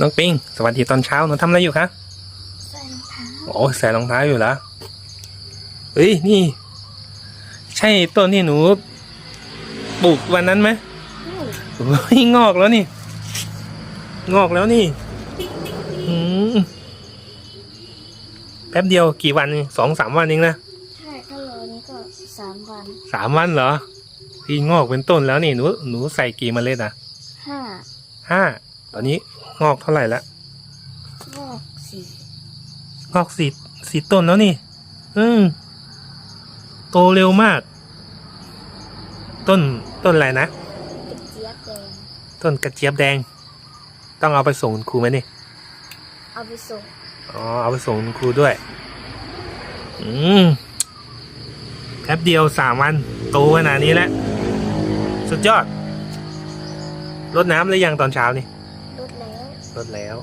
น้องปิงสวัสดีตอนเช้าหนูทำอะไรอยู่คะใส่รองเท้าโอ้ใส่รองเท้าอยู่แล้วเฮ้ยนี่ ใช่ต้นที่หนูปลูกวันนั้นไหมเฮ้ยงอกแล้วนี่ งอกแล้วนี่อืมแป๊บเดียวกี่วันเองสองสามวันเองนะใช่ถ้าโลนี้ก็สามวันสามวันเหรอพี่งอกเป็นต้นแล้วนี่หนูหนูใส่กี่เมล็ดอะห้าห้าตอนนี้ งอกเท่าไหร่ละงอกสี่งอกสีสีต้นแล้วนี่ อืมโตเร็วมาก ต้นต้นอะไรนะกระเจี๊ยบแดงต้นกระเจี๊ยบแดง ต้องเอาไปส่งคุณครูไหมนี่เอาไปส่งอ๋อเอาไปส่งคุณครูด้วย อืมแป๊บเดียวสามวันโตขนาดนี้แล้ว สุดยอดรดน้ำหรือยังตอนเช้านี่รถแล้วรดแล้ว